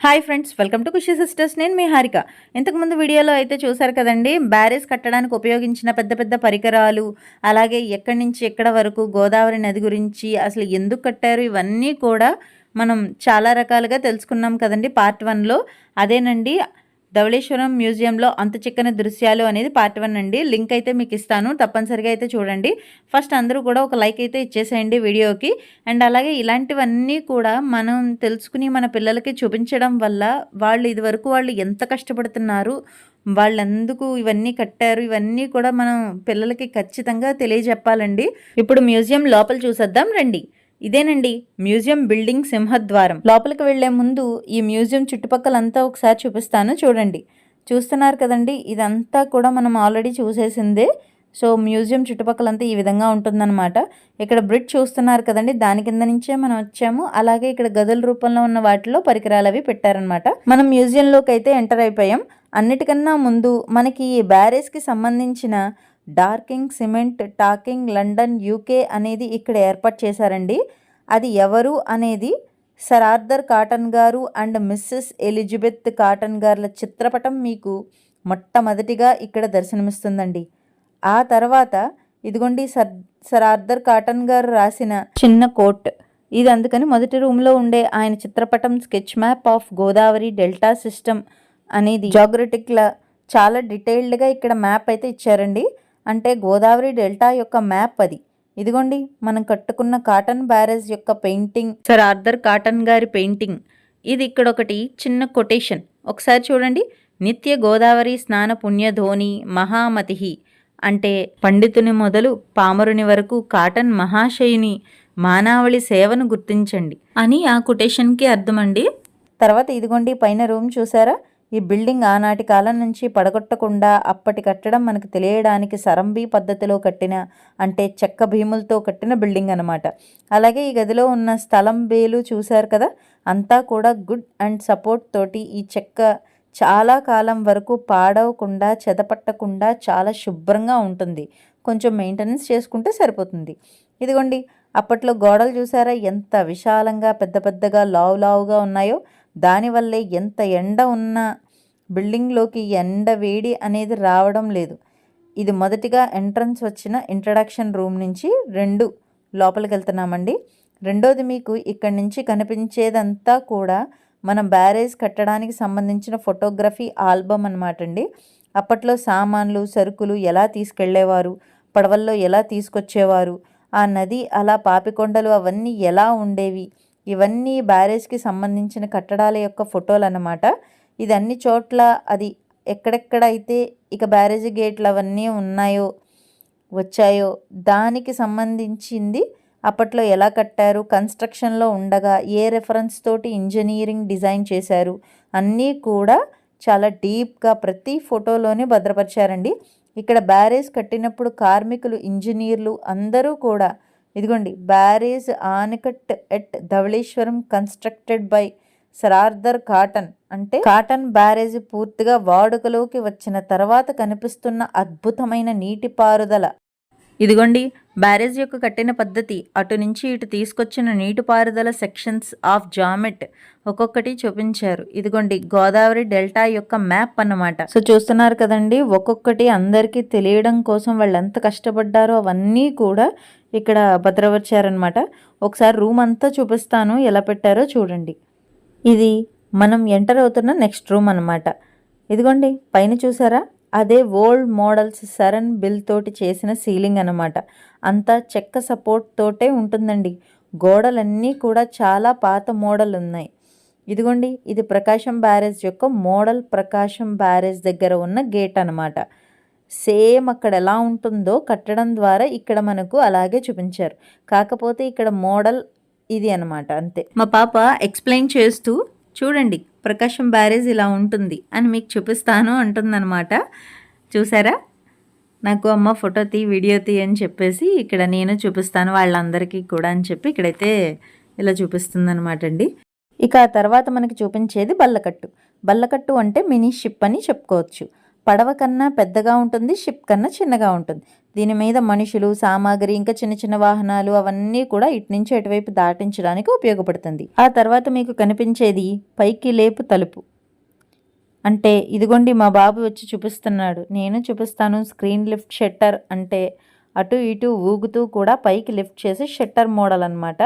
Hi friends welcome to Khushi sisters నేను మీ హారిక. ఇంతకుముందు వీడియోలో అయితే చూశారు కదండి బ్యారేజ్ కట్టడానికి ఉపయోగించిన పెద్ద పెద్ద పరికరాలు అలాగే ఎక్కడి నుంచి ఎక్కడ వరకు గోదావరి నది గురించి అసలు ఎందుకు కట్టారు ఇవన్నీ కూడా మనం చాలా రకాలుగా తెలుసుకున్నాం కదండి పార్ట్ వన్లో. అదేనండి ధవళేశ్వరం మ్యూజియంలో అంత చిక్కని దృశ్యాలు అనేది పార్ట్ వన్ అండి. లింక్ అయితే మీకు ఇస్తాను. తప్పనిసరిగా అయితే చూడండి. ఫస్ట్ అందరూ కూడా ఒక లైక్ అయితే ఇచ్చేసేయండి వీడియోకి. అండ్ అలాగే ఇలాంటివన్నీ కూడా మనం తెలుసుకుని మన పిల్లలకి చూపించడం వల్ల వాళ్ళు ఇదివరకు వాళ్ళు ఎంత కష్టపడుతున్నారు వాళ్ళెందుకు ఇవన్నీ కట్టారు ఇవన్నీ కూడా మనం పిల్లలకి ఖచ్చితంగా తెలియజెప్పాలండి. ఇప్పుడు మ్యూజియం లోపల చూసేద్దాం. రండి. ఇదేనండి మ్యూజియం బిల్డింగ్ సింహద్వారం. లోపలికి వెళ్ళే ముందు ఈ మ్యూజియం చుట్టుపక్కలంతా ఒకసారి చూపిస్తాను చూడండి. చూస్తున్నారు కదండి ఇదంతా కూడా మనం ఆల్రెడీ చూసేసిందే. సో మ్యూజియం చుట్టుపక్కలంతా ఈ విధంగా ఉంటుందన్నమాట. ఇక్కడ బ్రిడ్జ్ చూస్తున్నారు కదండి దాని కింద నుంచే మనం వచ్చాము. అలాగే ఇక్కడ గదుల రూపంలో ఉన్న వాటిలో పరికరాలు అవి పెట్టారనమాట మనం మ్యూజియంలోకి అయితే ఎంటర్ అయిపోయాం. అన్నిటికన్నా ముందు మనకి ఈ బ్యారేజ్కి సంబంధించిన Dorking cement Dorking London UK అనేది ఇక్కడ ఏర్పాటు చేశారండి. అది ఎవరు అనేది సర్ ఆర్థర్ కాటన్ గారు అండ్ మిస్సెస్ ఎలిజబెత్ కాటన్ గారుల చిత్రపటం మీకు మొట్టమొదటిగా ఇక్కడ దర్శనమిస్తుందండి. ఆ తర్వాత ఇదిగోండి సర్ సర్ ఆర్థర్ కాటన్ గారు రాసిన చిన్న కోట్. ఇది అందుకని మొదటి రూమ్లో ఉండే ఆయన చిత్రపటం sketch map of Godavari delta system అనేది జాగ్రటిక్లా చాలా డీటెయిల్డ్గా ఇక్కడ మ్యాప్ అయితే ఇచ్చారండి. అంటే గోదావరి డెల్టా యొక్క మ్యాప్ అది. ఇదిగోండి మనం కట్టుకున్న కాటన్ బ్యారేజ్ యొక్క పెయింటింగ్. సర్ ఆర్థర్ కాటన్ గారి పెయింటింగ్. ఇది ఇక్కడ ఒకటి చిన్న కొటేషన్. ఒకసారి చూడండి. నిత్య గోదావరి స్నాన పుణ్యధోని మహామతి అంటే పండితుని మొదలు పామరుని వరకు కాటన్ మహాశయుని మానావళి సేవను గుర్తించండి. అని ఆ కొటేషన్కి అర్థమండి. తర్వాత ఇదిగోండి పైన రూమ్ చూసారా? ఈ బిల్డింగ్ ఆనాటి కాలం నుంచి పడగొట్టకుండా అప్పటి కట్టడం మనకు తెలియడానికి సరంబీ పద్ధతిలో కట్టిన అంటే చెక్క భీములతో కట్టిన బిల్డింగ్ అనమాట అలాగే ఈ గదిలో ఉన్న స్థలం బేలు చూశారు కదా? అంతా కూడా గుడ్ అండ్ సపోర్ట్ తోటి ఈ చెక్క చాలా కాలం వరకు పాడవకుండా చెదపట్టకుండా చాలా శుభ్రంగా ఉంటుంది. కొంచెం మెయింటెనెన్స్ చేసుకుంటే సరిపోతుంది. ఇదిగోండి అప్పట్లో గోడలు చూసారా? ఎంత విశాలంగా పెద్ద పెద్దగా లావు లావుగా ఉన్నాయో. దానివల్లే ఎంత ఎండ ఉన్న బిల్డింగ్లోకి ఎండ వేడి అనేది రావడం లేదు. ఇది మొదటిగా ఎంట్రన్స్ వచ్చిన ఇంట్రడక్షన్ రూమ్ నుంచి రెండు లోపలికి వెళ్తున్నామండి. రెండోది మీకు ఇక్కడి నుంచి కనిపించేదంతా కూడా మనం బ్యారేజ్ కట్టడానికి సంబంధించిన ఫోటోగ్రఫీ ఆల్బమ్ అనమాట అండి. అప్పట్లో సామాన్లు సరుకులు ఎలా తీసుకెళ్ళేవారు పడవల్లో ఎలా తీసుకొచ్చేవారు ఆ నది అలా పాపికొండలు అవన్నీ ఎలా ఉండేవి ఇవన్నీ బ్యారేజ్కి సంబంధించిన కట్టడాల యొక్క ఫోటోలు అన్నమాట ఇది అన్ని చోట్ల అది ఎక్కడెక్కడైతే ఇక బ్యారేజ్ గేట్లు అవన్నీ ఉన్నాయో వచ్చాయో దానికి సంబంధించింది అప్పట్లో ఎలా కట్టారు కన్స్ట్రక్షన్లో ఉండగా ఏ రెఫరెన్స్ తోటి ఇంజనీరింగ్ డిజైన్ చేశారు అన్నీ కూడా చాలా డీప్గా ప్రతి ఫోటోలోనే భద్రపరిచారండి. ఇక్కడ బ్యారేజ్ కట్టినప్పుడు కార్మికులు ఇంజనీర్లు అందరూ కూడా ఇదిగోండి barrage anicut at Dhavaleswaram constructed by sir Arthur Cotton అంటే కాటన్ బ్యారేజ్ పూర్తిగా వాడుకలోకి వచ్చిన తర్వాత కనిపిస్తున్న అద్భుతమైన నీటిపారుదల. ఇదిగోండి బ్యారేజ్ యొక్క కట్టిన పద్ధతి అటు నుంచి ఇటు తీసుకొచ్చిన నీటిపారుదల సెక్షన్స్ ఆఫ్ జామెట్ ఒక్కొక్కటి చూపించారు. ఇదిగోండి గోదావరి డెల్టా యొక్క మ్యాప్ అన్నమాట. సో చూస్తున్నారు కదండి ఒక్కొక్కటి అందరికీ తెలియడం కోసం వాళ్ళు ఎంత కష్టపడ్డారో అవన్నీ కూడా ఇక్కడ భద్రపరిచారనమాట ఒకసారి రూమ్ అంతా చూపిస్తాను ఎలా పెట్టారో చూడండి. ఇది మనం ఎంటర్ అవుతున్న నెక్స్ట్ రూమ్ అనమాట ఇదిగోండి పైన చూసారా? అదే ఓల్డ్ మోడల్స్ సరన్ బిల్ తోటి చేసిన సీలింగ్ అనమాట అంతా చెక్క సపోర్ట్ తోటే ఉంటుందండి. గోడలన్నీ కూడా చాలా పాత మోడల్ ఉన్నాయి. ఇదిగోండి ఇది ప్రకాశం బ్యారేజ్ యొక్క మోడల్ ప్రకాశం బ్యారేజ్ దగ్గర ఉన్న గేట్ అనమాట సేమ్ అక్కడ ఎలా ఉంటుందో కట్టడం ద్వారా ఇక్కడ మనకు అలాగే చూపించారు. కాకపోతే ఇక్కడ మోడల్ ఇది అనమాట అంతే. మా పాప ఎక్స్ప్లెయిన్ చేస్తూ చూడండి ప్రకాశం బ్యారేజ్ ఇలా ఉంటుంది అని మీకు చూపిస్తాను అంటుందన్నమాట. చూసారా? నాకు అమ్మ ఫోటో తీ వీడియో తీ అని చెప్పేసి ఇక్కడ నేను చూపిస్తాను వాళ్ళందరికీ కూడా అని చెప్పి ఇక్కడైతే ఇలా చూపిస్తుంది అనమాట అండి. ఇక ఆ తర్వాత మనకి చూపించేది బల్లకట్టు. బల్లకట్టు అంటే మినీ షిప్ అని చెప్పుకోవచ్చు. పడవ కన్నా పెద్దగా ఉంటుంది షిప్ కన్నా చిన్నగా ఉంటుంది. దీని మీద మనుషులు సామాగ్రి ఇంకా చిన్న చిన్న వాహనాలు అవన్నీ కూడా ఇటు నుంచి అటువైపు దాటించడానికి ఉపయోగపడుతుంది. ఆ తర్వాత మీకు కనిపించేది పైకి లేపు తలుపు. అంటే ఇదిగోండి మా బాబు వచ్చి చూపిస్తున్నాడు. నేను చూపిస్తాను స్క్రీన్ లిఫ్ట్ షట్టర్ అంటే అటు ఇటు ఊగుతూ కూడా పైకి లిఫ్ట్ చేసి షట్టర్ మోడల్ అన్నమాట.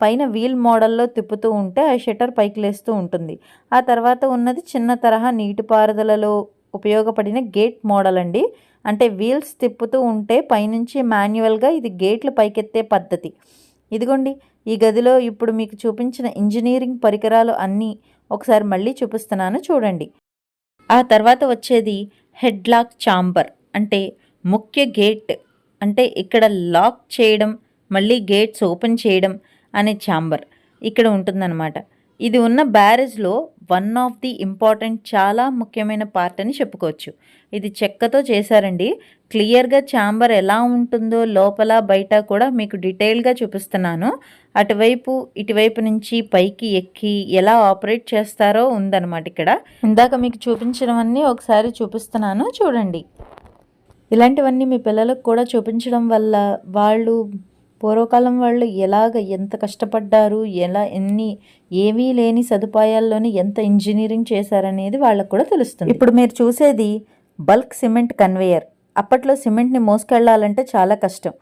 పైన వీల్ మోడల్లో తిప్పుతూ ఉంటే ఆ షట్టర్ పైకి లేస్తూ ఉంటుంది. ఆ తర్వాత ఉన్నది చిన్న తరహా నీటిపారుదలలో ఉపయోగపడిన గేట్ మోడల్ అండి. అంటే వీల్స్ తిప్పుతూ ఉంటే పైనుంచి మాన్యువల్గా ఇది గేట్లు పైకెత్తే పద్ధతి. ఇదిగోండి ఈ గదిలో ఇప్పుడు మీకు చూపించిన ఇంజనీరింగ్ పరికరాలు అన్నీ ఒకసారి మళ్ళీ చూపిస్తున్నాను చూడండి. ఆ తర్వాత వచ్చేది హెడ్లాక్ ఛాంబర్ చాంబర్ అంటే ముఖ్య గేట్ అంటే ఇక్కడ లాక్ చేయడం మళ్ళీ గేట్స్ ఓపెన్ చేయడం అనే ఛాంబర్ ఇక్కడ ఉంటుందన్నమాట. ఇది ఉన్న బ్యారేజ్లో వన్ ఆఫ్ ది ఇంపార్టెంట్ చాలా ముఖ్యమైన పార్ట్ అని చెప్పుకోవచ్చు. ఇది చెక్కతో చేశారండి. క్లియర్గా ఛాంబర్ ఎలా ఉంటుందో లోపల బయట కూడా మీకు డీటెయిల్గా చూపిస్తున్నాను. అటువైపు ఇటువైపు నుంచి పైకి ఎక్కి ఎలా ఆపరేట్ చేస్తారో ఉందన్నమాట ఇక్కడ. ఇందాక మీకు చూపించడం ఒకసారి చూపిస్తున్నాను చూడండి. ఇలాంటివన్నీ మీ పిల్లలకు కూడా చూపించడం వల్ల వాళ్ళు పూర్వకాలం వాళ్ళు ఎలాగ ఎంత కష్టపడ్డారు ఎలా ఎన్ని ఏమీ లేని సదుపాయాల్లోని ఎంత ఇంజనీరింగ్ చేశారనేది వాళ్ళకు కూడా తెలుస్తుంది. ఇప్పుడు మీరు చూసేది బల్క్ సిమెంట్ కన్వేయర్. అప్పట్లో సిమెంట్ని మోసుకెళ్ళాలంటే చాలా కష్టం.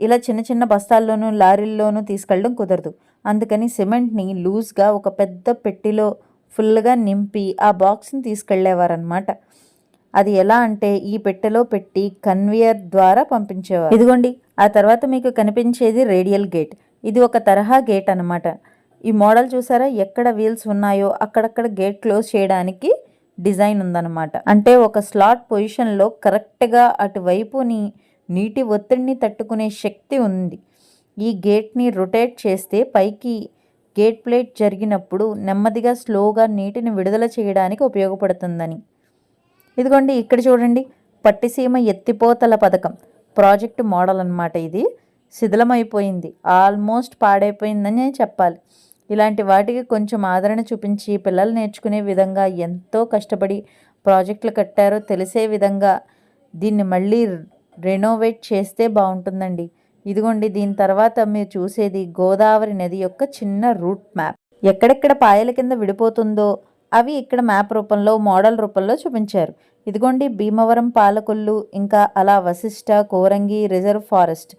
ఇలా చిన్న చిన్న బస్తాల్లోనూ లారీల్లోనూ తీసుకెళ్ళడం కుదరదు. అందుకని సిమెంట్ని లూజ్గా ఒక పెద్ద పెట్టిలో ఫుల్గా నింపి ఆ బాక్స్ని తీసుకెళ్ళేవారనమాట అది ఎలా అంటే ఈ పెట్టెలో పెట్టి కన్వేయర్ ద్వారా పంపించేవారు. ఇదిగోండి ఆ తర్వాత మీకు కనిపించేది రేడియల్ గేట్. ఇది ఒక తరహా గేట్ అనమాట ఈ మోడల్ చూసారా? ఎక్కడ వీల్స్ ఉన్నాయో అక్కడక్కడ గేట్ క్లోజ్ చేయడానికి డిజైన్ ఉందన్నమాట. అంటే ఒక స్లాట్ పొజిషన్లో కరెక్ట్గా అటువైపుని నీటి ఒత్తిడిని తట్టుకునే శక్తి ఉంది. ఈ గేట్ని రొటేట్ చేస్తే పైకి గేట్ ప్లేట్ జరిగినప్పుడు నెమ్మదిగా స్లోగా నీటిని విడుదల చేయడానికి ఉపయోగపడుతుందని. ఇదిగోండి ఇక్కడ చూడండి. పట్టిసీమ ఎత్తిపోతల పథకం. ప్రాజెక్టు మోడల్ అనమాట ఇది. శిథిలమైపోయింది. ఆల్మోస్ట్ పాడైపోయిందని చెప్పాలి. ఇలాంటి వాటికి కొంచెం ఆదరణ చూపించి పిల్లలు నేర్చుకునే విధంగా ఎంతో కష్టపడి ప్రాజెక్టులు కట్టారో తెలిసే విధంగా దీన్ని మళ్ళీ రెనోవేట్ చేస్తే బాగుంటుందండి. ఇదిగోండి దీని తర్వాత మీరు చూసేది గోదావరి నది యొక్క చిన్న రూట్ మ్యాప్ ఎక్కడెక్కడ పాయల కింద విడిపోతుందో అవి ఇక్కడ మ్యాప్ రూపంలో మోడల్ రూపంలో చూపించారు. ఇదిగోండి భీమవరం పాలకొల్లు ఇంకా అలా వశిష్ట కోరంగి రిజర్వ్ ఫారెస్ట్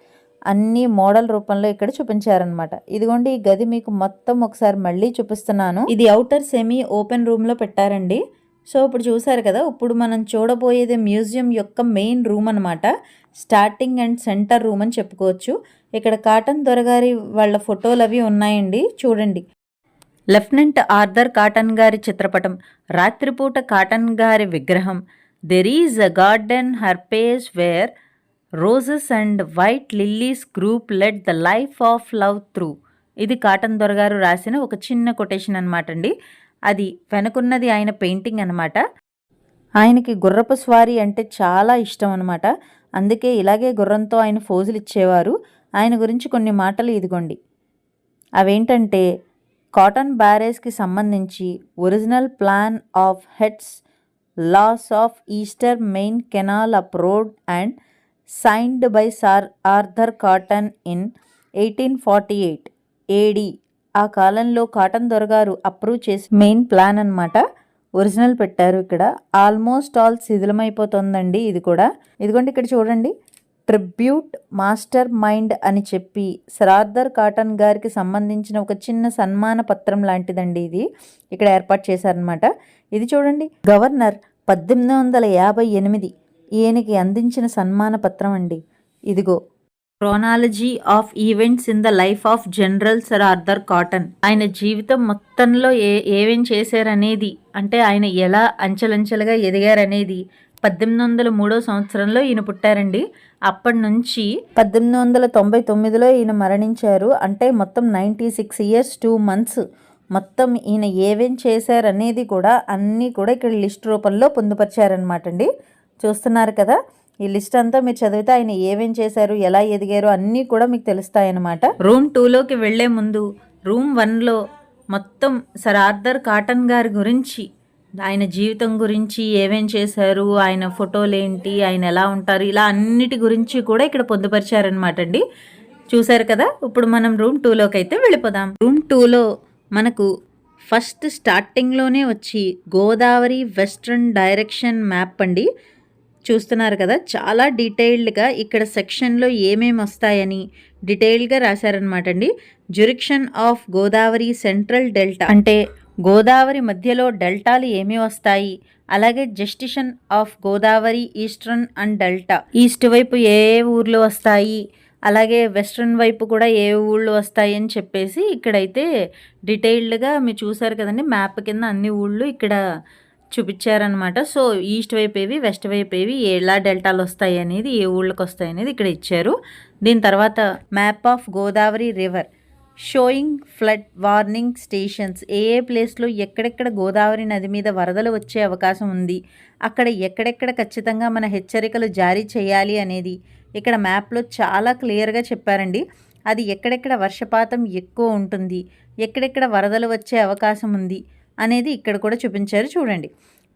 అన్నీ మోడల్ రూపంలో ఇక్కడ చూపించారనమాట ఇదిగోండి ఈ గది మీకు మొత్తం ఒకసారి మళ్ళీ చూపిస్తున్నాను. ఇది అవుటర్ సెమీ ఓపెన్ రూమ్లో పెట్టారండి. సో ఇప్పుడు చూసారు కదా ఇప్పుడు మనం చూడబోయేది మ్యూజియం యొక్క మెయిన్ రూమ్ అనమాట స్టార్టింగ్ అండ్ సెంటర్ రూమ్ అని చెప్పుకోవచ్చు. ఇక్కడ కాటన్ దొరగారి వాళ్ళ ఫోటోలు అవి ఉన్నాయండి. చూడండి. లెఫ్టినెంట్ ఆర్థర్ కాటన్ గారి చిత్రపటం రాత్రిపూట కాటన్ గారి విగ్రహం there is a garden her face where roses and white lilies group let the life of love through ఇది కాటన్ దొరగారు రాసిన ఒక చిన్న కొటేషన్ అనమాట అండి. అది వెనుకున్నది ఆయన పెయింటింగ్ అనమాట ఆయనకి గుర్రపు స్వారీ అంటే చాలా ఇష్టం అనమాట అందుకే ఇలాగే గుర్రంతో ఆయన ఫోజులు ఇచ్చేవారు. ఆయన గురించి కొన్ని మాటలు ఇదిగోండి. అవేంటంటే కాటన్ బ్యారేజ్కి సంబంధించి original plan of heads loss of Easter main canal up road and signed by sir Arthur Cotton in eighteen forty eight. AD ఆ కాలంలో కాటన్ దొరగారు అప్రూవ్ చేసి మెయిన్ ప్లాన్ అనమాట ఒరిజినల్ పెట్టారు ఇక్కడ. ఆల్మోస్ట్ ఆల్ శిథిలమైపోతుందండి ఇది కూడా. ఇదిగోండి ఇక్కడ చూడండి. ట్రిబ్యూట్ మాస్టర్ మైండ్ అని చెప్పి సరార్దర్ కాటన్ గారికి సంబంధించిన ఒక చిన్న సన్మాన పత్రం లాంటిదండి ఇది. ఇక్కడ ఏర్పాటు చేశారనమాట ఇది చూడండి. గవర్నర్ పద్దెనిమిది వందల యాభై ఎనిమిది ఈయనకి అందించిన సన్మాన పత్రం అండి. ఇదిగో. Chronology of events in the life of general sir Arthur Cotton. ఆయన జీవితం మొత్తంలో ఏ ఏమేం చేశారనేది అంటే ఆయన ఎలా అంచెలంచెలుగా ఎదిగారనేది పద్దెనిమిది వందల మూడో సంవత్సరంలో ఈయన పుట్టారండి. అప్పటి నుంచి పద్దెనిమిది వందల తొంభై తొమ్మిదిలో ఈయన మరణించారు. అంటే మొత్తం ninety six years two months మొత్తం ఈయన ఏమేం చేశారనేది కూడా అన్నీ కూడా ఇక్కడ లిస్ట్ రూపంలో పొందుపరిచారనమాట అండి చూస్తున్నారు కదా ఈ లిస్ట్ అంతా మీరు చదివితే ఆయన ఏమేం చేశారు ఎలా ఎదిగారు అన్నీ కూడా మీకు తెలుస్తాయన్నమాట. రూమ్ టూలోకి వెళ్ళే ముందు రూమ్ వన్లో మొత్తం సర్ ఆర్థర్ కాటన్ గారి గురించి ఆయన జీవితం గురించి ఏమేం చేశారు ఆయన ఫోటోలు ఏంటి ఆయన ఎలా ఉంటారు ఇలా అన్నిటి గురించి కూడా ఇక్కడ పొందుపరిచారనమాట అండి. చూశారు కదా? ఇప్పుడు మనం రూమ్ టూలోకి అయితే వెళ్ళిపోదాం. రూమ్ టూలో మనకు ఫస్ట్ స్టార్టింగ్లోనే వచ్చి గోదావరి వెస్ట్రన్ డైరెక్షన్ మ్యాప్ అండి. చూస్తున్నారు కదా? చాలా డీటెయిల్డ్గా ఇక్కడ సెక్షన్లో ఏమేమి వస్తాయని డీటెయిల్డ్గా రాశారనమాట అండి. Jurisdiction of Godavari central delta అంటే గోదావరి మధ్యలో డెల్టాలు ఏమి వస్తాయి? అలాగే jurisdiction of Godavari eastern and delta. East వైపు ఏ ఏ ఊర్లు వస్తాయి? అలాగే వెస్ట్రన్ వైపు కూడా ఏ ఊళ్ళు వస్తాయి అని చెప్పేసి ఇక్కడైతే డీటెయిల్డ్గా మీరు చూసారు కదండి. మ్యాప్ కింద అన్ని ఊళ్ళు ఇక్కడ చూపించారనమాట సో ఈస్ట్ వైపు ఏవి వెస్ట్ వైపు ఏవి ఎలా డెల్టాలు వస్తాయి అనేది ఏ ఊళ్ళకి వస్తాయి అనేది ఇక్కడ ఇచ్చారు. దీని తర్వాత map of Godavari river. Showing flood warning stations. ఏ ఏ ప్లేస్లో ఎక్కడెక్కడ గోదావరి నది మీద వరదలు వచ్చే అవకాశం ఉంది? అక్కడ ఎక్కడెక్కడ ఖచ్చితంగా మన హెచ్చరికలు జారీ చేయాలి అనేది ఇక్కడ మ్యాప్లో చాలా క్లియర్గా చెప్పారండి. అది ఎక్కడెక్కడ వర్షపాతం ఎక్కువ ఉంటుంది? ఎక్కడెక్కడ వరదలు వచ్చే అవకాశం ఉంది? అనేది ఇక్కడ కూడా చూపించారు. చూడండి.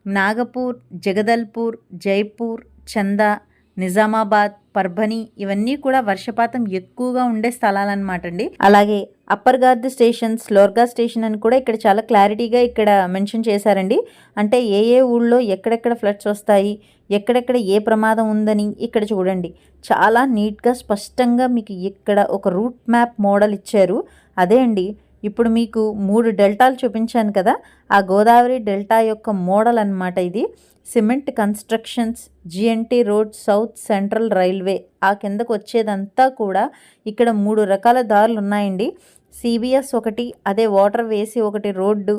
నాగపూర్ జగదల్పూర్ జైపూర్ చందా నిజామాబాద్ పర్భని ఇవన్నీ కూడా వర్షపాతం ఎక్కువగా ఉండే స్థలాలన్నమాట అండి. అలాగే అప్పర్ గార్ద్ స్టేషన్ స్లోర్గా స్టేషన్ అని కూడా ఇక్కడ చాలా క్లారిటీగా ఇక్కడ మెన్షన్ చేశారండి. అంటే ఏ ఏ ఊళ్ళో ఎక్కడెక్కడ ఫ్లడ్స్ వస్తాయి ఎక్కడెక్కడ ఏ ప్రమాదం ఉందని ఇక్కడ చూడండి. చాలా నీట్గా స్పష్టంగా మీకు ఇక్కడ ఒక రూట్ మ్యాప్ మోడల్ ఇచ్చారు. అదే అండి ఇప్పుడు మీకు మూడు డెల్టాలు చూపించాను కదా ఆ గోదావరి డెల్టా యొక్క మోడల్ అనమాట ఇది. Cement constructions GNT road south central railway ఆ కిందకు వచ్చేదంతా కూడా ఇక్కడ మూడు రకాల దారులు ఉన్నాయండి. సిబిఎస్ ఒకటి అదే వాటర్ వేసి ఒకటి రోడ్డు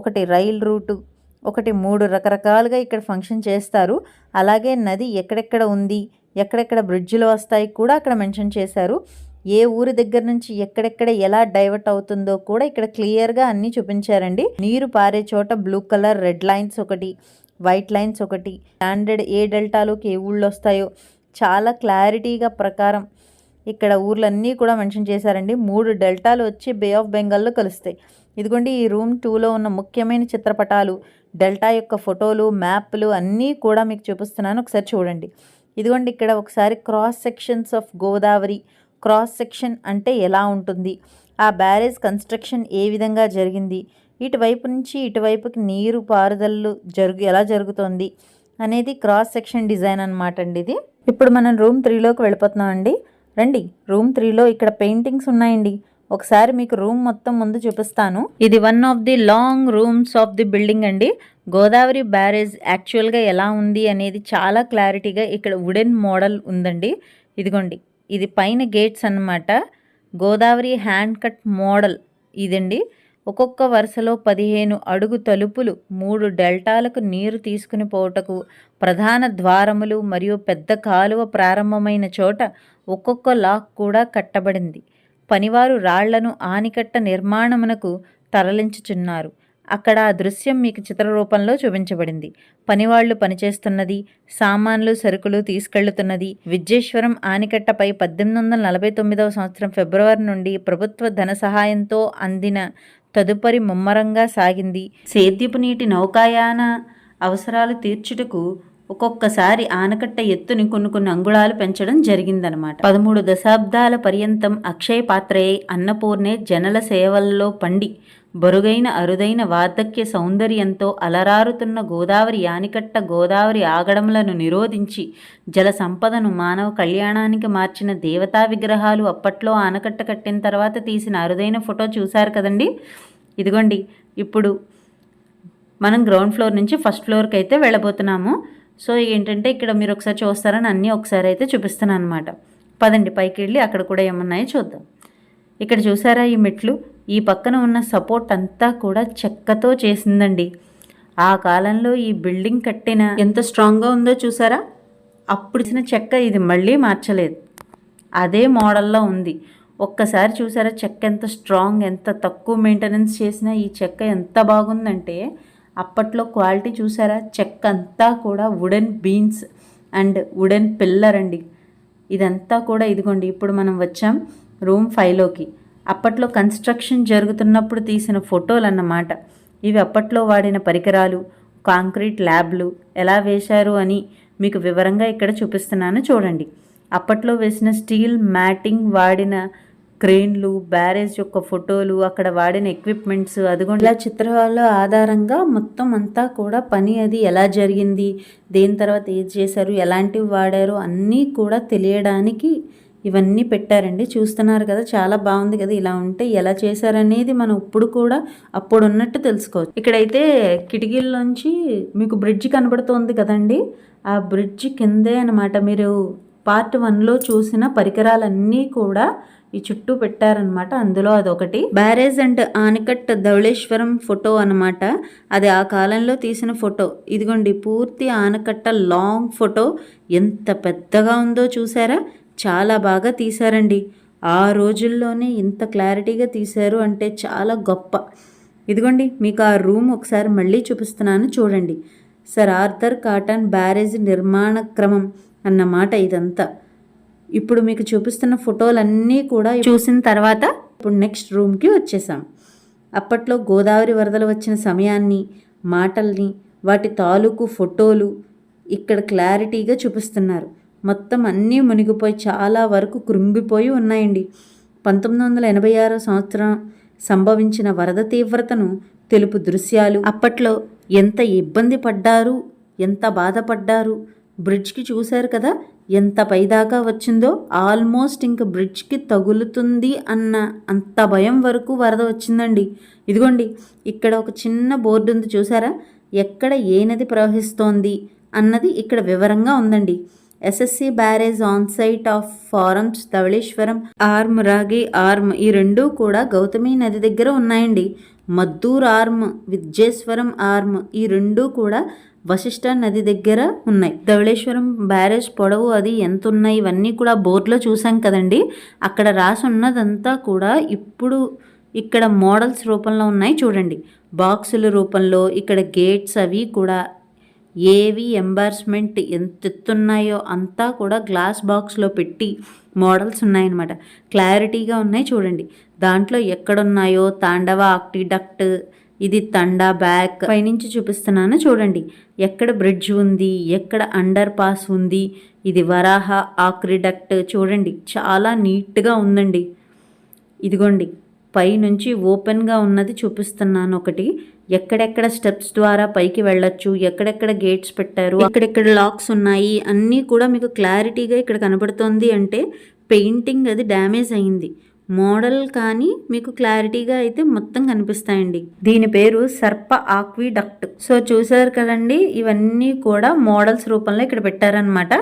ఒకటి రైల్ రూటు ఒకటి మూడు రకరకాలుగా ఇక్కడ ఫంక్షన్ చేస్తారు. అలాగే నది ఎక్కడెక్కడ ఉంది ఎక్కడెక్కడ బ్రిడ్జ్లు వస్తాయి కూడా అక్కడ మెన్షన్ చేశారు. ఏ ఊరి దగ్గర నుంచి ఎక్కడెక్కడ ఎలా డైవర్ట్ అవుతుందో కూడా ఇక్కడ క్లియర్గా అన్నీ చూపించారండి. నీరు పారే చోట బ్లూ కలర్ రెడ్ లైన్స్ ఒకటి వైట్ లైన్స్ ఒకటి. స్టాండర్డ్ ఏ డెల్టాలోకి ఏ ఊళ్ళు వస్తాయో చాలా క్లారిటీగా ప్రకారం ఇక్కడ ఊర్లన్నీ కూడా మెన్షన్ చేశారండి. మూడు డెల్టాలు వచ్చి బే ఆఫ్ బెంగాల్లో కలుస్తాయి. ఇదిగోండి ఈ రూమ్ టూలో ఉన్న ముఖ్యమైన చిత్రపటాలు డెల్టా యొక్క ఫోటోలు మ్యాప్లు అన్నీ కూడా మీకు చూపిస్తున్నాను. ఒకసారి చూడండి. ఇదిగోండి ఇక్కడ ఒకసారి cross sections of Godavari. Cross section అంటే ఎలా ఉంటుంది? ఆ బ్యారేజ్ కన్స్ట్రక్షన్ ఏ విధంగా జరిగింది? ఇటువైపు నుంచి ఇటువైపుకి నీరు పారుదలలు జరుగు ఎలా జరుగుతోంది అనేది క్రాస్ సెక్షన్ డిజైన్ అనమాట అండి ఇది. ఇప్పుడు మనం రూమ్ త్రీలోకి వెళ్ళిపోతున్నాం అండి. రండి రూమ్ త్రీలో ఇక్కడ పెయింటింగ్స్ ఉన్నాయండి. ఒకసారి మీకు రూమ్ మొత్తం ముందు చూపిస్తాను. ఇది one of the long rooms of the building అండి. గోదావరి బ్యారేజ్ యాక్చువల్గా ఎలా ఉంది అనేది చాలా క్లారిటీగా ఇక్కడ వుడెన్ మోడల్ ఉందండి. ఇదిగోండి ఇది పైన గేట్స్ అన్నమాట. గోదావరి హ్యాండ్ కట్ మోడల్ ఇదండి. ఒక్కొక్క వరుసలో పదిహేను అడుగు తలుపులు మూడు డెల్టాలకు నీరు తీసుకుని పోవుటకు ప్రధాన ద్వారములు మరియు పెద్ద కాలువ ప్రారంభమైన చోట ఒక్కొక్క లాక్ కూడా కట్టబడింది. పనివారు రాళ్ళను ఆనికట్ట నిర్మాణమునకు తరలించుచున్నారు. అక్కడ ఆ దృశ్యం మీకు చిత్ర రూపంలో చూపించబడింది. పనివాళ్ళు పనిచేస్తున్నది సామాన్లు సరుకులు తీసుకెళ్ళుతున్నది. విద్యేశ్వరం ఆనికట్టపై పద్దెనిమిది వందల నలభై తొమ్మిదవ సంవత్సరం ఫిబ్రవరి నుండి ప్రభుత్వ ధన సహాయంతో అందిన తదుపరి ముమ్మరంగా సాగింది. సేద్యపు నీటి నౌకాయాన అవసరాలు తీర్చుటకు ఒక్కొక్కసారి ఆనకట్ట ఎత్తుని కొన్ని కొన్ని అంగుళాలు పెంచడం జరిగిందనమాట. పదమూడు దశాబ్దాల పర్యంతం అక్షయ పాత్రయై అన్నపూర్ణే జనల సేవల్లో పండి బరుగైన అరుదైన వార్ధక్య సౌందర్యంతో అలరారుతున్న గోదావరి యానికట్ట గోదావరి ఆగడములను నిరోధించి జల సంపదను మానవ కళ్యాణానికి మార్చిన దేవతా విగ్రహాలు అప్పట్లో ఆనకట్ట కట్టిన తర్వాత తీసిన అరుదైన ఫోటో చూశారు కదండి? ఇదిగోండి ఇప్పుడు మనం గ్రౌండ్ ఫ్లోర్ నుంచి ఫస్ట్ ఫ్లోర్కి అయితే వెళ్ళబోతున్నాము. సో ఏంటంటే ఇక్కడ మీరు ఒకసారి చూస్తారని అన్నీ ఒకసారి అయితే చూపిస్తున్నాను అనమాట పదండి పైకి వెళ్ళి అక్కడ కూడా ఏమన్నాయో చూద్దాం. ఇక్కడ చూసారా ఈ మెట్లు? ఈ పక్కన ఉన్న సపోర్ట్ అంతా కూడా చెక్కతో చేసిందండి. ఆ కాలంలో ఈ బిల్డింగ్ కట్టిన ఎంత స్ట్రాంగ్గా ఉందో చూసారా? అప్పుడు ఇచ్చిన చెక్క ఇది మళ్ళీ మార్చలేదు. అదే మోడల్లో ఉంది. ఒక్కసారి చూసారా చెక్క ఎంత స్ట్రాంగ్ ఎంత తక్కువ మెయింటెనెన్స్ చేసినా ఈ చెక్క ఎంత బాగుందంటే అప్పట్లో క్వాలిటీ చూసారా? చెక్క అంతా కూడా wooden beams and wooden pillar అండి. ఇదంతా కూడా ఇదిగోండి ఇప్పుడు మనం వచ్చాం. రూమ్ ఫైవ్లోకి అప్పట్లో కన్స్ట్రక్షన్ జరుగుతున్నప్పుడు తీసిన ఫోటోలు అన్నమాట ఇవి అప్పట్లో వాడిన పరికరాలు కాంక్రీట్ ల్యాబ్లు ఎలా వేశారు అని మీకు వివరంగా ఇక్కడ చూపిస్తున్నాను చూడండి. అప్పట్లో వేసిన స్టీల్ మ్యాటింగ్ వాడిన క్రెయిన్లు బ్యారేజ్ యొక్క ఫోటోలు అక్కడ వాడిన ఎక్విప్మెంట్స్ అదిగోండి. ఇలా చిత్రాల ఆధారంగా మొత్తం అంతా కూడా పని అది ఎలా జరిగింది దేని తర్వాత ఏది చేశారు ఎలాంటివి వాడారు అన్నీ కూడా తెలియడానికి ఇవన్నీ పెట్టారండి. చూస్తున్నారు కదా చాలా బాగుంది కదా ఇలా ఉంటే ఎలా చేశారనేది మనం ఇప్పుడు కూడా అప్పుడు ఉన్నట్టు తెలుసుకోవచ్చు. ఇక్కడైతే కిటికీల్లోంచి మీకు బ్రిడ్జ్ కనబడుతోంది కదండి. ఆ బ్రిడ్జ్ కిందే అనమాట మీరు పార్ట్ వన్లో చూసిన పరికరాలన్నీ కూడా ఈ చుట్టూ పెట్టారనమాట అందులో అదొకటి. Barrage and anicut Dhavaleswaram photo అనమాట అది ఆ కాలంలో తీసిన ఫోటో. ఇదిగోండి పూర్తి ఆనకట్ట లాంగ్ ఫోటో. ఎంత పెద్దగా ఉందో చూసారా? చాలా బాగా తీశారండి. ఆ రోజుల్లోనే ఇంత క్లారిటీగా తీశారు అంటే చాలా గొప్ప. ఇదిగోండి మీకు ఆ రూమ్ ఒకసారి మళ్ళీ చూపిస్తున్నాను చూడండి. సర్ ఆర్థర్ కాటన్ బ్యారేజ్ నిర్మాణ క్రమం అన్నమాట ఇదంతా. ఇప్పుడు మీకు చూపిస్తున్న ఫోటోలన్నీ కూడా చూసిన తర్వాత ఇప్పుడు నెక్స్ట్ రూమ్కి వచ్చేసాం. అప్పట్లో గోదావరి వరదలు వచ్చిన సమయాన్ని మాటల్ని వాటి తాలూకు ఫోటోలు ఇక్కడ క్లారిటీగా చూపిస్తున్నారు. మొత్తం అన్నీ మునిగిపోయి చాలా వరకు కృంగిపోయి ఉన్నాయండి. పంతొమ్మిది వందల ఎనభై ఆరో సంవత్సరం సంభవించిన వరద తీవ్రతను తెలుపు దృశ్యాలు. అప్పట్లో ఎంత ఇబ్బంది పడ్డారు ఎంత బాధపడ్డారు బ్రిడ్జ్కి చూశారు కదా ఎంత పైదాకా వచ్చిందో ఆల్మోస్ట్ ఇంక బ్రిడ్జ్కి తగులుతుంది అన్న అంత భయం వరకు వరద వచ్చిందండి. ఇదిగోండి ఇక్కడ ఒక చిన్న బోర్డు ఉంది చూసారా? ఎక్కడ ఏ నది ప్రవహిస్తోంది అన్నది ఇక్కడ వివరంగా ఉందండి. SSC barrage on site of farms Dhavaleswaram arm రాగి ఆర్మ్ ఈ రెండూ కూడా గౌతమి నది దగ్గర ఉన్నాయండి. మద్దూర్ ఆర్మ్ విద్యేశ్వరం ఆర్మ్ ఈ రెండూ కూడా వశిష్ట నది దగ్గర ఉన్నాయి. ధవళేశ్వరం బ్యారేజ్ పొడవు అది ఎంత ఉన్నాయి ఇవన్నీ కూడా బోర్డులో చూసాం కదండి. అక్కడ రాసి ఉన్నదంతా కూడా ఇప్పుడు ఇక్కడ మోడల్స్ రూపంలో ఉన్నాయి చూడండి. బాక్సుల రూపంలో ఇక్కడ గేట్స్ అవి కూడా ఏవి ఎంబార్స్మెంట్ ఎంత ఎత్తున్నాయో అంతా కూడా గ్లాస్ బాక్స్లో పెట్టి మోడల్స్ ఉన్నాయన్నమాట. క్లారిటీగా ఉన్నాయి చూడండి. దాంట్లో ఎక్కడున్నాయో తాండవ ఆక్టిడక్ట్ ఇది తండా బ్యాక్ పైనుంచి చూపిస్తున్నాను చూడండి. ఎక్కడ బ్రిడ్జ్ ఉంది ఎక్కడ అండర్ పాస్ ఉంది ఇది వరాహ ఆక్రిడక్ట్ చూడండి. చాలా నీట్గా ఉందండి. ఇదిగోండి. పైనుంచి ఓపెన్గా ఉన్నది చూపిస్తున్నాను ఒకటి. ఎక్కడెక్కడ స్టెప్స్ ద్వారా పైకి వెళ్ళొచ్చు ఎక్కడెక్కడ గేట్స్ పెట్టారు ఎక్కడెక్కడ లాక్స్ ఉన్నాయి అన్నీ కూడా మీకు క్లారిటీగా ఇక్కడ కనబడుతోంది అంటే పెయింటింగ్ అది డ్యామేజ్ అయింది. మోడల్ కానీ మీకు క్లారిటీగా అయితే మొత్తం కనిపిస్తాయండి. దీని పేరు సర్ప ఆక్విడక్ట్. సో చూసారు కదండి ఇవన్నీ కూడా మోడల్స్ రూపంలో ఇక్కడ పెట్టారనమాట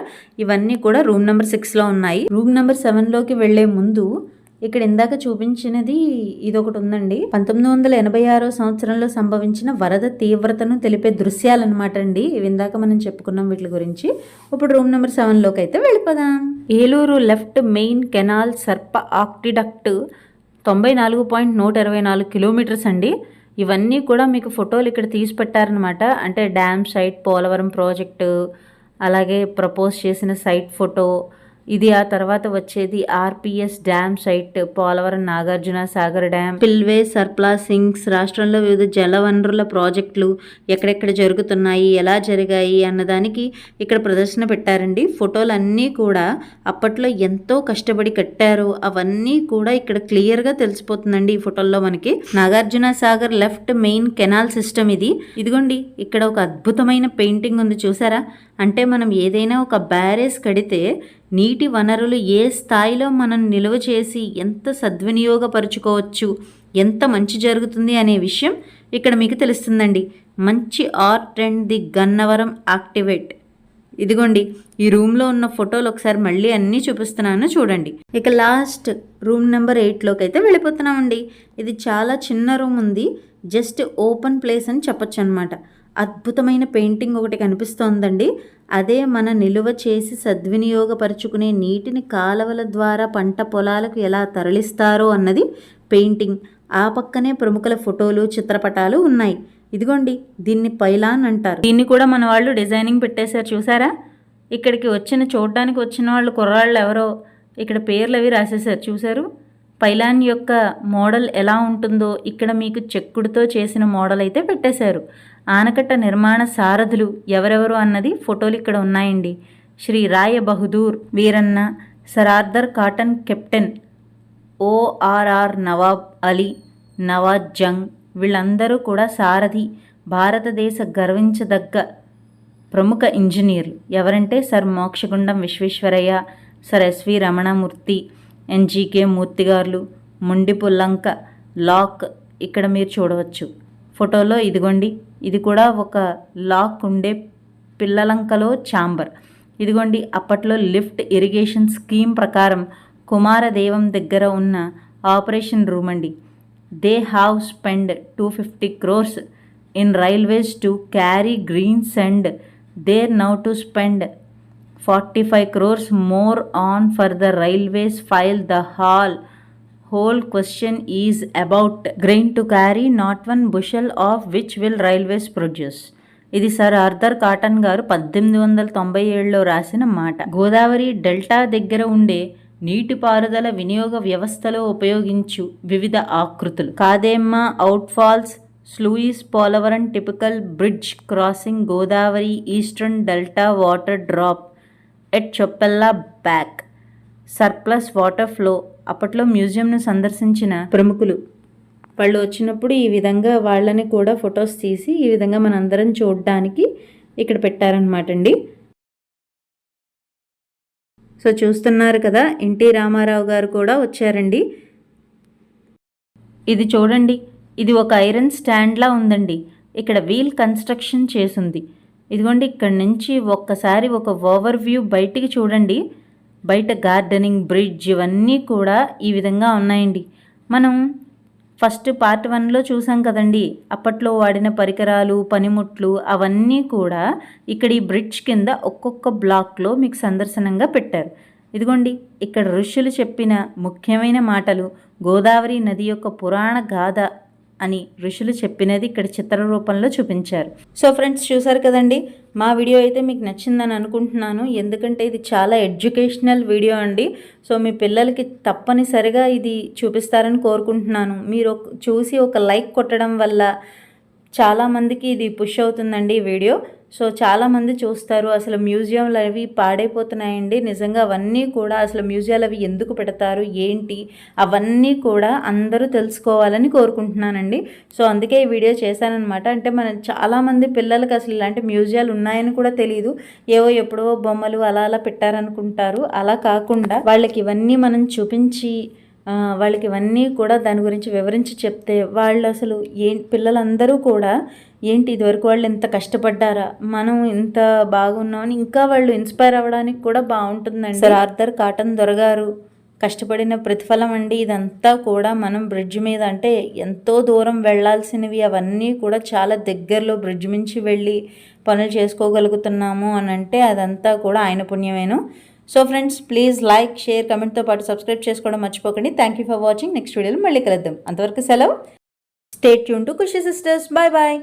ఇవన్నీ కూడా రూమ్ నెంబర్ సిక్స్లో ఉన్నాయి. రూమ్ నెంబర్ సెవెన్లోకి వెళ్ళే ముందు ఇక్కడ ఇందాక చూపించినది ఇది ఒకటి ఉందండి. పంతొమ్మిది వందల ఎనభై ఆరో సంవత్సరంలో సంభవించిన వరద తీవ్రతను తెలిపే దృశ్యాలు అనమాట అండి. ఇవి ఇందాక మనం చెప్పుకున్నాం వీటి గురించి. ఇప్పుడు రూమ్ నెంబర్ సెవెన్లోకి అయితే వెళ్ళిపోదాం. ఏలూరు లెఫ్ట్ మెయిన్ కెనాల్ సర్ప ఆక్టిడక్ట్ తొంభై నాలుగు పాయింట్ నూట ఇరవై నాలుగు కిలోమీటర్స్ అండి. ఇవన్నీ కూడా మీకు ఫోటోలు ఇక్కడ తీసి పెట్టారనమాట అంటే డ్యామ్ సైట్ పోలవరం ప్రాజెక్టు అలాగే ప్రపోజ్ చేసిన సైట్ ఫోటో ఇది ఆ తర్వాత వచ్చేది RPS dam site Polavaram Nagarjuna Sagar dam. Spillway సర్ప్లా సింగ్స్ రాష్ట్రంలో వివిధ జలవనరుల ప్రాజెక్టులు ఎక్కడెక్కడ జరుగుతున్నాయి ఎలా జరిగాయి అన్నదానికి ఇక్కడ ప్రదర్శన పెట్టారండి. ఫోటోలన్నీ కూడా అప్పట్లో ఎంతో కష్టపడి కట్టారు. అవన్నీ కూడా ఇక్కడ క్లియర్గా తెలిసిపోతుందండి ఈ ఫోటోల్లో మనకి. Nagarjuna Sagar left main canal system ఇది. ఇదిగోండి ఇక్కడ ఒక అద్భుతమైన పెయింటింగ్ ఉంది చూసారా? అంటే మనం ఏదైనా ఒక బ్యారేజ్ కడితే నీటి వనరులు ఏ స్థాయిలో మనం నిల్వ చేసి ఎంత సద్వినియోగపరుచుకోవచ్చు ఎంత మంచి జరుగుతుంది అనే విషయం ఇక్కడ మీకు తెలుస్తుందండి. మంచి art and the Gannavaram aqueduct. ఇదిగోండి ఈ రూమ్లో ఉన్న ఫోటోలు ఒకసారి మళ్ళీ అన్నీ చూపిస్తున్నాను చూడండి. ఇక లాస్ట్ రూమ్ నెంబర్ ఎయిట్లోకి అయితే వెళ్ళిపోతున్నామండి. ఇది చాలా చిన్న రూమ్ ఉంది. జస్ట్ ఓపెన్ ప్లేస్ అని చెప్పొచ్చు అనమాట అద్భుతమైన పెయింటింగ్ ఒకటి కనిపిస్తోందండి. అదే మన నిలువ చేసి సద్వినియోగపరుచుకునే నీటిని కాలవల ద్వారా పంట పొలాలకు ఎలా తరలిస్తారో అన్నది పెయింటింగ్. ఆ పక్కనే ప్రముఖుల ఫోటోలు చిత్రపటాలు ఉన్నాయి. ఇదిగోండి దీన్ని పైలాన్ అంటారు. దీన్ని కూడా మన వాళ్ళు డిజైనింగ్ పెట్టేశారు చూసారా? ఇక్కడికి వచ్చిన చూడడానికి వచ్చిన వాళ్ళు కుర్రాళ్ళు ఎవరో ఇక్కడ పేర్లు అవి రాసేసారు చూసారు పైలాన్ యొక్క మోడల్ ఎలా ఉంటుందో ఇక్కడ మీకు చెక్కుడుతో చేసిన మోడల్ అయితే పెట్టేశారు. ఆనకట్ట నిర్మాణ సారథులు ఎవరెవరు అన్నది ఫోటోలు ఇక్కడ ఉన్నాయండి. Shri Rai Bahadur Veeranna sir Arthur Cotton captain Orr Nawab Ali Nawaz Jung వీళ్ళందరూ కూడా సారథి భారతదేశ గర్వించదగ్గ ప్రముఖ ఇంజనీర్లు. ఎవరంటే sir Mokshagundam Visvesvaraya sir S V Ramanamurthy N G K మూర్తిగారులు ముండి పుల్లంక లాక్ ఇక్కడ మీరు చూడవచ్చు. ఫోటోలో ఇదిగోండి. ఇది కూడా ఒక లాక్ ఉండే పిల్లలంకలో ఛాంబర్. ఇదిగోండి అప్పట్లో లిఫ్ట్ ఇరిగేషన్ స్కీమ్ ప్రకారం కుమారదేవం దగ్గర ఉన్న ఆపరేషన్ రూమ్ అండి. They have spend two fifty crores in railways to carry grains and they're now to spend forty five crores more on for the railways while the whole whole question is about grain to carry not one bushel of which will railways produce. ఇది sir Arthur Cotton గారు పద్దెనిమిది వందల తొంభై ఏడులో రాసిన మాట. Godavari delta దగ్గర ఉండే నీటిపారుదల వినియోగ వ్యవస్థలో ఉపయోగించు వివిధ ఆకృతులు. కాదేమ్మ out falls sluice Polavaram typical bridge crossing Godavari eastern delta water drop at Choppella back. Surplus water flow అప్పట్లో మ్యూజియంను సందర్శించిన ప్రముఖులు. వాళ్ళు వచ్చినప్పుడు ఈ విధంగా వాళ్ళని కూడా ఫొటోస్ తీసి ఈ విధంగా మనందరం చూడడానికి ఇక్కడ పెట్టారనమాట అండి సో చూస్తున్నారు కదా ఎన్టీ రామారావు గారు కూడా వచ్చారండి. ఇది చూడండి ఇది ఒక ఐరన్ స్టాండ్లా ఉందండి. ఇక్కడ వీల్ కన్స్ట్రక్షన్ చేసింది. ఇదిగోండి ఇక్కడ నుంచి ఒక్కసారి ఒక ఓవర్ వ్యూ బయటికి చూడండి. బయట గార్డెనింగ్ బ్రిడ్జ్ ఇవన్నీ కూడా ఈ విధంగా ఉన్నాయండి. మనం ఫస్ట్ పార్ట్ వన్లో చూసాం కదండి. అప్పట్లో వాడిన పరికరాలు పనిముట్లు అవన్నీ కూడా ఇక్కడ ఈ బ్రిడ్జ్ కింద ఒక్కొక్క బ్లాక్లో మీకు సందర్శనంగా పెట్టారు. ఇదిగోండి ఇక్కడ ఋషులు చెప్పిన ముఖ్యమైన మాటలు. గోదావరి నది యొక్క పురాణ గాథ అని ఋషులు చెప్పినది ఇక్కడ చిత్ర రూపంలో చూపించారు. సో ఫ్రెండ్స్ చూసారు కదండి? మా వీడియో అయితే మీకు నచ్చిందని అనుకుంటున్నాను. ఎందుకంటే ఇది చాలా ఎడ్యుకేషనల్ వీడియో అండి. సో మీ పిల్లలకి తప్పనిసరిగా ఇది చూపిస్తారని కోరుకుంటున్నాను. మీరు చూసి ఒక లైక్ కొట్టడం వల్ల చాలామందికి ఇది పుష్ అవుతుందండి ఈ వీడియో. సో చాలామంది చూస్తారు అసలు మ్యూజియంలు అవి పాడైపోతున్నాయండి. నిజంగా అవన్నీ కూడా అసలు మ్యూజియాలు అవి ఎందుకు పెడతారు ఏంటి అవన్నీ కూడా అందరూ తెలుసుకోవాలని కోరుకుంటున్నానండి. సో అందుకే ఈ వీడియో చేశానమాట అంటే మన చాలామంది పిల్లలకి అసలు ఇలాంటి మ్యూజియాలు ఉన్నాయని కూడా తెలియదు ఏవో ఎప్పుడో బొమ్మలు అలా అలా పెట్టారనుకుంటారు. అలా కాకుండా వాళ్ళకి ఇవన్నీ మనం చూపించి వాళ్ళకి ఇవన్నీ కూడా దాని గురించి వివరించి చెప్తే వాళ్ళు అసలు ఏ పిల్లలందరూ కూడా ఏంటి ఇదివరకు వాళ్ళు ఇంత కష్టపడ్డారా? మనం ఇంత బాగున్నామని ఇంకా వాళ్ళు ఇన్స్పైర్ అవ్వడానికి కూడా బాగుంటుందండి. సార్. ఆర్థర్ కాటన్ దొరగారు. కష్టపడిన ప్రతిఫలం అండి. ఇదంతా కూడా మనం బ్రిడ్జ్ మీద అంటే ఎంతో దూరం వెళ్ళాల్సినవి అవన్నీ కూడా చాలా దగ్గరలో బ్రిడ్జ్ నుంచి వెళ్ళి పనులు చేసుకోగలుగుతున్నాము అని అంటే అదంతా కూడా ఆయన పుణ్యమేను. So friends please like share కమెంట్తో పాటు సబ్స్క్రైబ్ చేసుకోవడం మర్చిపోకండి. Thank you for watching next వీడియోలో మళ్ళీ కలుద్దాం. అంతవరకు సెలవు. Stay tuned to Khushi sisters bye bye